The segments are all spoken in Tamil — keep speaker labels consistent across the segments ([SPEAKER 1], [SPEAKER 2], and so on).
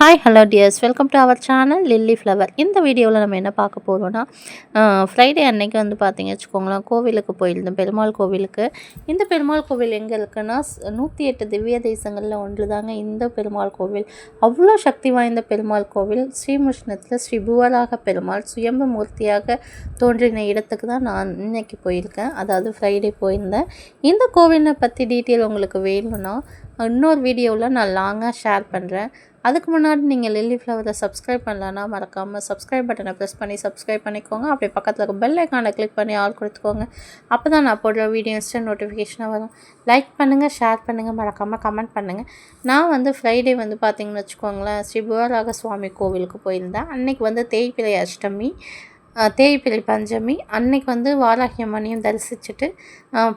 [SPEAKER 1] Hi hello dears welcome to our channel lily flower இந்த வீடியோவில் நம்ம என்ன பார்க்க போகிறோன்னா ஃப்ரைடே அன்னைக்கு வந்து பார்த்தீங்க வச்சுக்கோங்களேன் கோவிலுக்கு போயிருந்தோம் பெருமாள் கோவிலுக்கு. இந்த பெருமாள் கோவில் எங்கே இருக்குன்னா நூற்றி எட்டு திவ்ய தேசங்களில் ஒன்று தாங்க இந்த பெருமாள் கோவில். அவ்வளோ சக்தி வாய்ந்த பெருமாள் கோவில். ஸ்ரீமுஷ்ணத்தில் ஸ்ரீ புவராக பெருமாள் சுயம்பு மூர்த்தியாக தோன்றின இடத்துக்கு தான் நான் இன்னைக்கு போயிருக்கேன். அதாவது ஃப்ரைடே போயிருந்தேன். இந்த கோவிலை பற்றி டீட்டெயில் உங்களுக்கு வேணும்னா இன்னொரு வீடியோவில் நான் லாங்காக ஷேர் பண்ணுறேன் அதுக்கு முன்னாடி நீங்கள் லில்லி ஃப்ளவரை சப்ஸ்கிரைப் பண்ணலன்னா மறக்காமல் சப்ஸ்கிரைப் பட்டனை ப்ரெஸ் பண்ணி சப்ஸ்கிரைப் பண்ணிக்கோங்க. அப்படியே பக்கத்தில் இருக்க பெல் ஐக்கானை கிளிக் பண்ணி ஆல் கொடுத்துக்கோங்க. அப்போ தான் நான் போடுற வீடியோ இன்ஸ்டன்ட் நோட்டிஃபிகேஷனாக வரும். லைக் பண்ணுங்கள் ஷேர் பண்ணுங்கள் மறக்காமல் கமெண்ட் பண்ணுங்கள் நான் வந்து ஃப்ரைடே வந்து பார்த்திங்கன்னு வச்சுக்கோங்களேன் ஸ்ரீ புவராக சுவாமி கோவிலுக்கு போயிருந்தேன். அன்றைக்கி வந்து தேய்பிரை அஷ்டமி அஹ், தேய்பிரை பஞ்சமி. அன்னைக்கு வந்து வாராகி அம்மனையும் தரிசிச்சுட்டு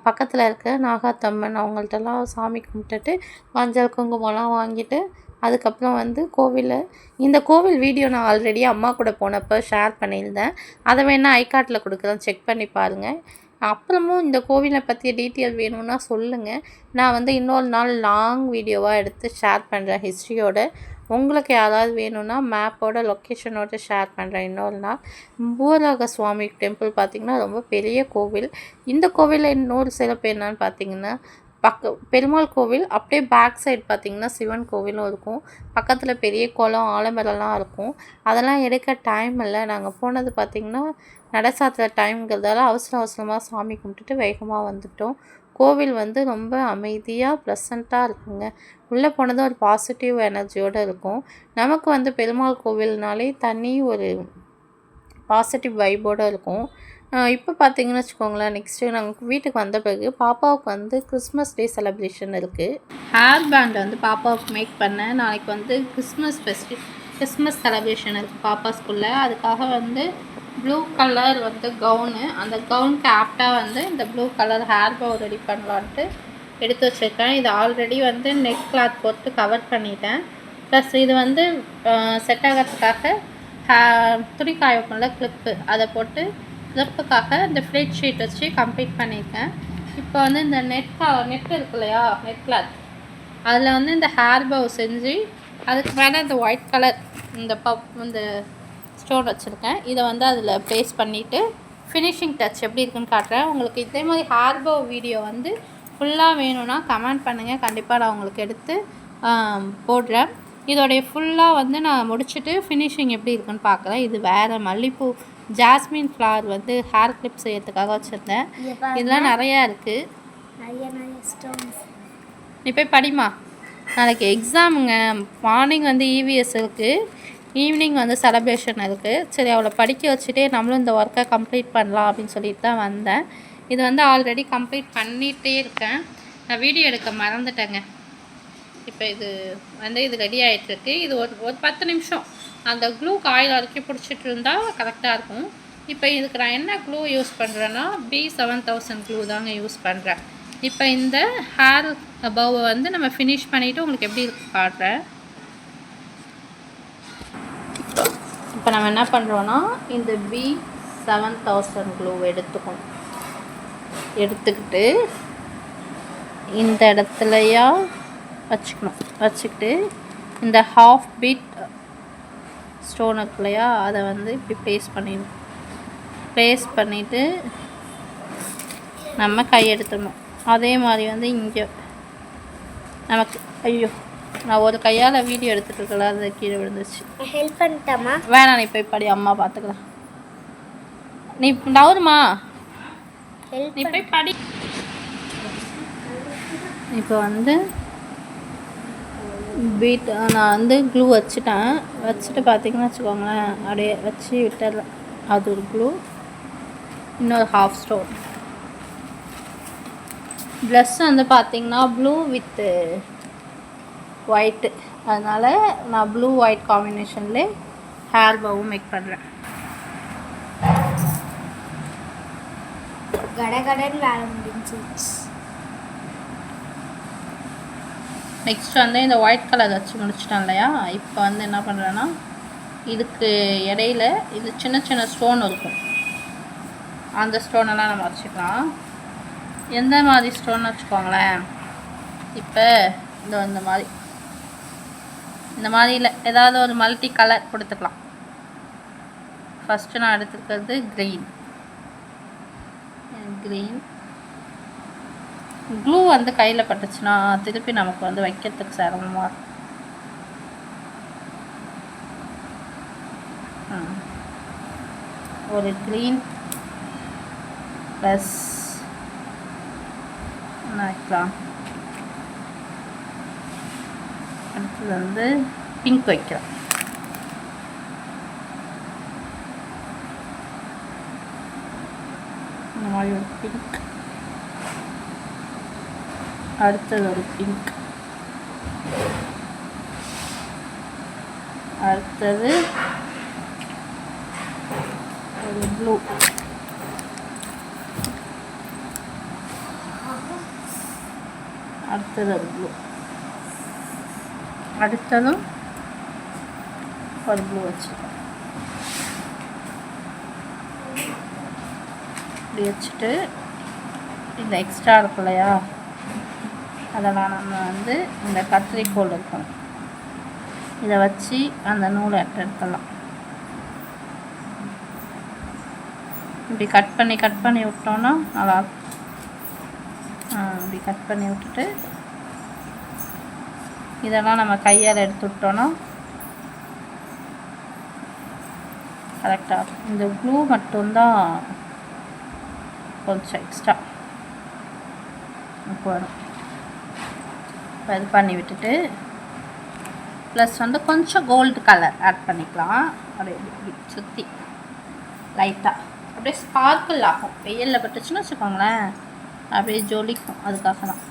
[SPEAKER 1] பக்கத்தில் இருக்க நாகாத்தம்மன் அவங்கள்ட்டலாம் சாமி கும்பிட்டுட்டு மஞ்சள் குங்குமம்லாம் வாங்கிட்டு அதுக்கப்புறம் வந்து கோவிலில் இந்த கோவில் வீடியோ நான் ஆல்ரெடி அம்மா கூட போனப்போ ஷேர் பண்ணியிருந்தேன். அதை வேணால் ஐகார்ட்டில் கொடுக்குறேன் செக் பண்ணி பாருங்கள் அப்புறமும் இந்த கோவிலை பற்றிய டீட்டெயில் வேணும்னா சொல்லுங்கள் நான் வந்து இன்னொரு நாள் லாங் வீடியோவாக எடுத்து ஷேர் பண்ணுறேன் ஹிஸ்ட்ரியோட உங்களுக்கு யாராவது வேணும்னா மேப்போட லொக்கேஷனோட ஷேர் பண்ணுறேன் இன்னொரு நாள். பூராக சுவாமி டெம்பிள் பார்த்திங்கன்னா ரொம்ப பெரிய கோவில். இந்த கோவிலில் இன்னொரு சிறப்பு என்னன்னு பார்த்தீங்கன்னா பக்க பெருமாள் கோவில் அப்படியே பேக் சைடு பார்த்திங்கன்னா சிவன் கோவிலும் இருக்கும். பக்கத்தில் பெரிய குளம் ஆலமரம்லாம் இருக்கும். அதெல்லாம் எடுக்க டைம் இல்லை. நாங்கள் போனது பார்த்திங்கன்னா நடசாத்துற டைம்ங்கிறதால அவசர அவசரமாக சாமி கும்பிட்டுட்டு வேகமாக வந்துட்டோம். கோவில் வந்து ரொம்ப அமைதியாக ப்ளசண்ட்டாக இருக்குங்க. உள்ளே போனதும் ஒரு பாசிட்டிவ் எனர்ஜியோடு இருக்கும். நமக்கு வந்து பெருமாள் கோவில்னாலே தனி ஒரு பாசிட்டிவ் வைபோடு இருக்கும். இப்போ பார்த்தீங்கன்னு வச்சுக்கோங்களேன் நெக்ஸ்ட்டு நாங்கள் வீட்டுக்கு வந்த பிறகு பாப்பாவுக்கு வந்து கிறிஸ்மஸ் டே செலிப்ரேஷன் இருக்குது ஹேர் பேண்ட் வந்து பாப்பாவுக்கு மேக் பண்ணேன். நாளைக்கு வந்து கிறிஸ்மஸ் ஃபெஸ்டி கிறிஸ்மஸ் செலிப்ரேஷன் இருக்குது பாப்பா ஸ்கூலில் அதுக்காக வந்து ப்ளூ கலர் வந்து கவுனு அந்த கவுனுக்கு ஆப்டாக வந்து இந்த blue colour hair bow ready பண்ணலான்ட்டு எடுத்து வச்சுருக்கேன். இது ஆல்ரெடி வந்து நெக் கிளாத் போட்டு கவர் பண்ணிட்டேன். ப்ளஸ் இது வந்து செட் ஆகிறதுக்காக ஹே- துணி காய வைப்போம்ல கிளிப்பு அதை போட்டு கிளிப்புக்காக இந்த ஃப்ளேட் ஷீட் வச்சு கம்ப்ளீட் பண்ணியிருக்கேன். இப்போ வந்து இந்த நெட் நெட் இருக்கு இல்லையா? நெட் கிளாத் அதில் வந்து இந்த ஹேர் பவ் செஞ்சு அதுக்கு மேலே இந்த ஒயிட் கலர் இந்த பப் இந்த ஸ்டோன் வச்சுருக்கேன். இதை வந்து அதில் ப்ளேஸ் பண்ணிவிட்டு ஃபினிஷிங் டச் எப்படி இருக்குன்னு காட்டுறேன். உங்களுக்கு இதே மாதிரி ஹேர் பவ் வீடியோ வந்து ஃபுல்லாக வேணும்னா கமெண்ட் பண்ணுங்கள் கண்டிப்பாக நான் உங்களுக்கு எடுத்து போடுறேன். இதோடைய ஃபுல்லாக வந்து நான் முடிச்சுட்டு ஃபினிஷிங் எப்படி இருக்குன்னு பார்க்குறேன் இது வேறு மல்லிப்பூ ஜாஸ்மின் ஃப்ளவர் வந்து ஹேர் கிளிப் செய்யறதுக்காக வச்சுருந்தேன். இதெல்லாம் நிறையா இருக்குது நீ போய் படிமா நாளைக்கு எக்ஸாமுங்க மார்னிங் வந்து இவிஎஸ் இருக்குது ஈவினிங் வந்து செலப்ரேஷன் இருக்குது சரி அவளை படிக்க வச்சுட்டே நம்மளும் இந்த ஒர்க்கை கம்ப்ளீட் பண்ணலாம் அப்படின்னு சொல்லிட்டு தான் வந்தேன். இது வந்து ஆல்ரெடி கம்ப்ளீட் பண்ணிகிட்டே இருக்கேன். நான் வீடியோ எடுக்க மறந்துட்டேங்க. இப்போ இது வந்து இது ரெடி ஆகிட்டுருக்கு இது ஒரு ஒரு பத்து நிமிஷம். அந்த க்ளூ காயில் வரைக்கும் பிடிச்சிட்டு இருந்தால் கரெக்டாக இருக்கும். இப்போ இதுக்கு நான் என்ன க்ளூ யூஸ் பண்ணுறேன்னா பி செவன் தௌசண்ட் க்ளூ தாங்க யூஸ் பண்ணுறேன் இப்போ இந்த ஹேர் பவ்வை வந்து நம்ம ஃபினிஷ் பண்ணிவிட்டு உங்களுக்கு எப்படி இருக்கு காட்டுறேன். இப்போ நம்ம என்ன பண்ணுறோன்னா இந்த பி செவன் தௌசண்ட் க்ளூ எடுத்துக்கணும். எடுத்துக்கிட்டு இந்த இடத்துலையா வச்சுக்கணும். வச்சுக்கிட்டு இந்த ஹாஃப் பீட் ஸ்டோன் இருக்கு இல்லையா அதை வந்து இப்படி ப்ளேஸ் பண்ணிடணும். ப்ளேஸ் பண்ணிவிட்டு நம்ம கையெடுத்துடணும் அதே மாதிரி வந்து இங்கே நமக்கு ஐயோ நான் ஒரு கையால் வீடியோ எடுத்துட்டு இருக்கல அது கீழே விழுந்துச்சு
[SPEAKER 2] ஹெல்ப் பண்ணிட்டாமா
[SPEAKER 1] வேணாம் நீ போய் படி அம்மா பார்த்துக்கலாம் நீ
[SPEAKER 2] ஹெல்ப்
[SPEAKER 1] நீ போய் படி. இப்போ வந்து பீட் நான் வந்து க்ளூ வச்சுட்டேன். வச்சுட்டு பார்த்தீங்கன்னா வச்சுக்கோங்களேன் அப்படியே வச்சு விட்டுறேன். அது ஒரு க்ளூ இன்னொரு ஹாஃப் ஸ்டோன் ப்ளஸ் வந்து பார்த்தீங்கன்னா ப்ளூ வித்து ஒயிட்டு அதனால் நான் ப்ளூ ஒயிட் காம்பினேஷன்லே ஹேர் பவும் மேக் பண்ணுறேன்
[SPEAKER 2] கடகடன் வேலை முடிஞ்சிச்சு
[SPEAKER 1] நெக்ஸ்ட் வந்து இந்த ஒயிட் கலர் வச்சு முடிச்சிட்டேன் இல்லையா? இப்போ வந்து என்ன பண்ணுறேன்னா இதுக்கு இடையில இது சின்ன சின்ன ஸ்டோன் இருக்கும். அந்த ஸ்டோனெல்லாம் நம்ம வச்சுக்கலாம். எந்த மாதிரி ஸ்டோன் வச்சுக்கோங்களேன். இப்போ இந்த இந்த மாதிரி. இந்த மாதிரியில் ஏதாவது ஒரு மல்டி கலர் கொடுத்துக்கலாம். ஃபஸ்ட்டு நான் எடுத்துருக்கிறது க்ரீன் க்ரீன் க்ளூ வந்து கையில் பட்டுச்சுன்னா திருப்பி நமக்கு வந்து வைக்கிறதுக்கு சிரமமாக இருக்கும். ஒரு க்ரீன் ப்ளஸ் வைக்கலாம்? அடுத்தது வந்து பிங்க் வைக்கலாம். இந்த மாதிரி ஒரு பிங்க் அடுத்தது ஒரு பிங்க் அடுத்தது ஒரு ப்ளூ அடுத்தது ஒரு ப்ளூ அடுத்ததும் ஒரு ப்ளூ வச்சுருக்கோம். இப்படி வச்சுட்டு இந்த எக்ஸ்ட்ரா இருக்கு இல்லையா அதெல்லாம் நம்ம வந்து இந்த கத்திரிக்கோல் இருக்கும் இதை வச்சு அந்த நூலை எடுத்துக்கலாம். இப்படி கட் பண்ணி கட் பண்ணி விட்டோன்னா நல்லா இப்படி கட் பண்ணி விட்டுட்டு இதெல்லாம் நம்ம கையால் எடுத்து விட்டோன்னா கரெக்டாக இந்த ப்ளூ மட்டும்தான் கொஞ்சம் எக்ஸ்ட்ரா வரும். இப்போ இது பண்ணி விட்டுட்டு ப்ளஸ் வந்து கொஞ்சம் கோல்டு கலர் ஆட் பண்ணிக்கலாம். அப்படியே இப்படி சுற்றி லைட்டாக அப்படியே ஸ்பார்க்கிள் ஆகும். வெயிலில் பட்டுச்சுன்னு வச்சுக்கோங்களேன். அப்படியே ஜொலிக்கும். அதுக்காக தான்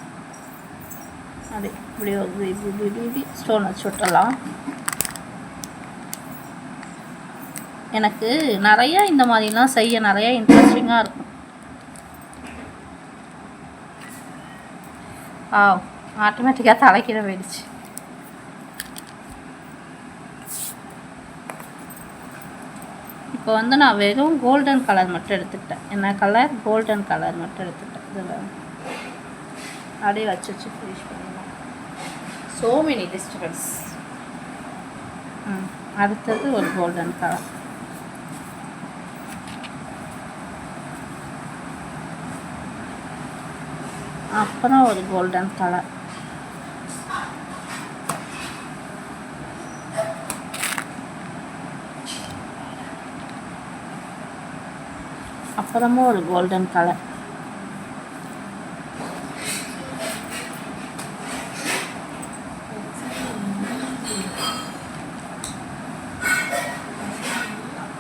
[SPEAKER 1] அப்படியே இப்படி இப்படி இப்படி இப்படி இப்படி ஸ்டோன் வச்சு விட்டுறலாம். எனக்கு நிறையா இந்த மாதிரிலாம் செய்ய நிறையா இன்ட்ரெஸ்டிங்காக இருக்கும். ஆ ஆட்டோமேட்டிக்காக தலைக்கிட போயிடுச்சு. இப்போ வந்து நான் வெறும் கோல்டன் கலர் மட்டும் எடுத்துக்கிட்டேன். என்ன கலர் கோல்டன் கலர் மட்டும் எடுத்துக்கிட்டேன். இதில் அப்படியே வச்சு வச்சு ஃபினிஷ் பண்ணிடலாம். ஸோ மெனி டிஸ்டர்பன்ஸ் ம் அடுத்தது ஒரு கோல்டன் கலர் அப்புறம் ஒரு கோல்டன் கலர் அப்புறமும் ஒரு கோல்டன் கலர்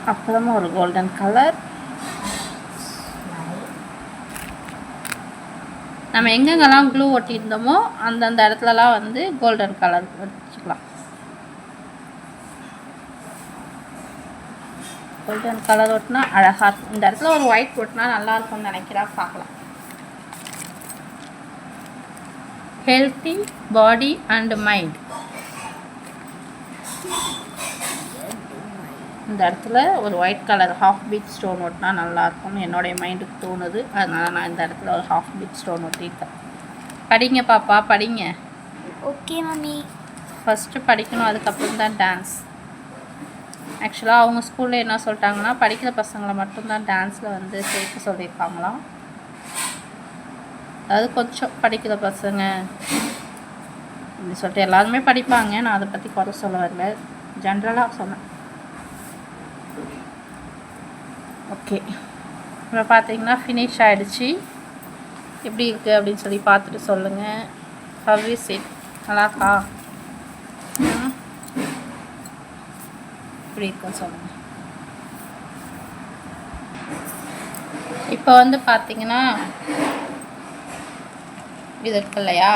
[SPEAKER 1] அப்புறமும் ஒரு கோல்டன் கலர் நம்ம எங்கெங்கெல்லாம் க்ளூ ஒட்டியிருந்தோமோ அந்தந்த இடத்துலலாம் வந்து கோல்டன் கலர் வச்சுக்கலாம் கோல்டன் கலர் ஒட்டினா அழகாக இருக்கும். இந்த இடத்துல ஒரு ஒயிட் ஒட்டினா நல்லா இருக்கும்னு நினைக்கிறேன் பார்க்கலாம். ஹெல்த்தி பாடி அண்ட் மைண்ட் இந்த இடத்துல ஒரு white colour half bead stone ஒட்டினா நல்லாயிருக்கும்னு என்னுடைய மைண்டுக்கு தோணுது. அதனால் நான் இந்த இடத்துல ஒரு ஹாஃப் பீட் ஸ்டோன் ஒட்டியிருக்கேன். படிங்க பாப்பா படிங்க.
[SPEAKER 2] ஓகே மம்மி
[SPEAKER 1] ஃபஸ்ட்டு படிக்கணும் அதுக்கப்புறம் தான் டான்ஸ் ஆக்சுவலாக அவங்க ஸ்கூலில் என்ன சொல்லிட்டாங்கன்னா படிக்கிற பசங்களை மட்டும்தான் டான்ஸில் வந்து சேர்க்க சொல்லியிருக்காங்களாம் அதாவது கொஞ்சம் படிக்கிற பசங்க அப்படின்னு சொல்லிட்டு எல்லாருமே படிப்பாங்க. நான் அதை பற்றி குறை சொல்ல வரல. ஜென்ரலாக சொன்னேன். ஓகே இப்போ பார்த்தீங்கன்னா ஃபினிஷ் ஆகிடுச்சு எப்படி இருக்குது அப்படின்னு சொல்லி பார்த்துட்டு சொல்லுங்கள் சர்வீஸ் இட் நல்லாக்கா எப்படி இருக்குன்னு சொல்லுங்கள் இப்போ வந்து பார்த்தீங்கன்னா இது இருக்கு இல்லையா?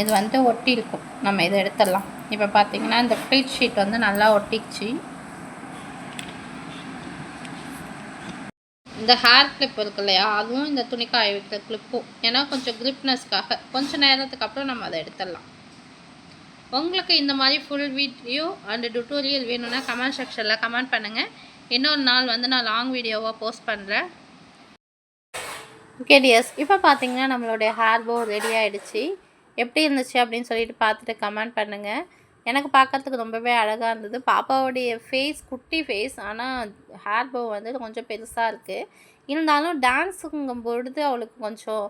[SPEAKER 1] இது வந்து ஒட்டி இருக்கும். நம்ம இதை எடுத்துடலாம். இப்போ பார்த்தீங்கன்னா இந்த ப்ளீட் ஷீட் வந்து நல்லா ஒட்டிச்சு இந்த ஹேர் கிளிப் இருக்கு இல்லையா? அதுவும் இந்த துணி வைக்கிற கிளிப்பும் ஏன்னா கொஞ்சம் கிரிப்னஸ்க்காக கொஞ்சம் நேரத்துக்கு அப்புறம் நம்ம அதை எடுத்துடலாம். உங்களுக்கு இந்த மாதிரி ஃபுல் வீடியோ அண்ட் டுட்டோரியல் வேணும்னா கமெண்ட் செக்ஷனில் கமெண்ட் பண்ணுங்கள் இன்னொரு நாள் வந்து நான் லாங் வீடியோவாக போஸ்ட் பண்ணுறேன் ஓகே டியர்ஸ் இப்போ பார்த்தீங்கன்னா நம்மளுடைய ஹேர் போ ரெடி ஆகிடுச்சு எப்படி இருந்துச்சு அப்படின்னு சொல்லிட்டு பார்த்துட்டு கமெண்ட் பண்ணுங்கள் எனக்கு பார்க்கறதுக்கு ரொம்பவே அழகாக இருந்தது. பாப்பாவுடைய ஃபேஸ் குட்டி ஃபேஸ் ஆனால் ஹேர் போ வந்து கொஞ்சம் பெருசாக இருக்குது இருந்தாலும் டான்ஸுங்கும் பொழுது அவளுக்கு கொஞ்சம்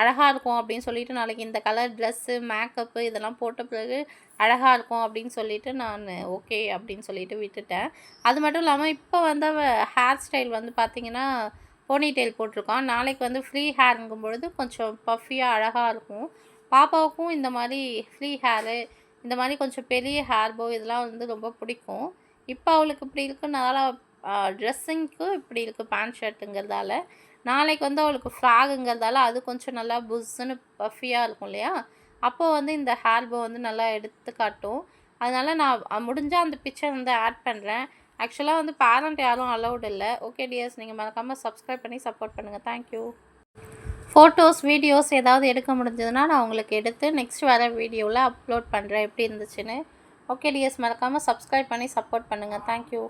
[SPEAKER 1] அழகாக இருக்கும் அப்படின்னு சொல்லிட்டு நாளைக்கு இந்த கலர் ட்ரெஸ்ஸு மேக்கப்பு இதெல்லாம் போட்ட பிறகு அழகாக இருக்கும் அப்படின்னு சொல்லிட்டு நான் ஓகே அப்படின்னு சொல்லிட்டு விட்டுட்டேன். அது மட்டும் இல்லாமல் இப்போ வந்து அவள் ஹேர் ஸ்டைல் வந்து பார்த்திங்கன்னா போனி டெயில் போட்டிருக்கான். நாளைக்கு வந்து ஃப்ரீ ஹேருங்கும் பொழுது கொஞ்சம் பஃபியாக அழகாக இருக்கும். பாப்பாவுக்கும் இந்த மாதிரி ஃப்ரீ ஹேரு இந்த மாதிரி கொஞ்சம் பெரிய ஹேர் போ இதெல்லாம் வந்து ரொம்ப பிடிக்கும். இப்போ அவளுக்கு இப்படி இருக்குனால ட்ரெஸ்ஸிங்க்கு இப்படி இருக்குது பேண்ட் ஷர்ட்டுங்கிறதால நாளைக்கு வந்து அவளுக்கு ஃப்ராகுங்கிறதால அது கொஞ்சம் நல்லா புஸ்ஸுன்னு பஃபியாக இருக்கும் இல்லையா? அப்போது வந்து இந்த ஹேர் போ வந்து நல்லா எடுத்து காட்டும். அதனால் நான் முடிஞ்சால் அந்த பிக்சர் வந்து ஆட் பண்ணுறேன் ஆக்சுவலாக வந்து பேரண்ட் யாரும் அலௌட் இல்லை. ஓகே டியர்ஸ் நீங்கள் மறக்காமல் சப்ஸ்கிரைப் பண்ணி சப்போர்ட் பண்ணுங்கள் தேங்க்யூ ஃபோட்டோஸ் வீடியோஸ் ஏதாவது எடுக்க முடிஞ்சதுன்னா நான் உங்களுக்கு எடுத்து நெக்ஸ்ட் வர வீடியோவில் அப்லோட் பண்ணுறேன் எப்படி இருந்துச்சுன்னு. ஓகே டியர்ஸ் மறக்காமல் சப்ஸ்கிரைப் பண்ணி சப்போர்ட் பண்ணுங்கள் தேங்க்யூ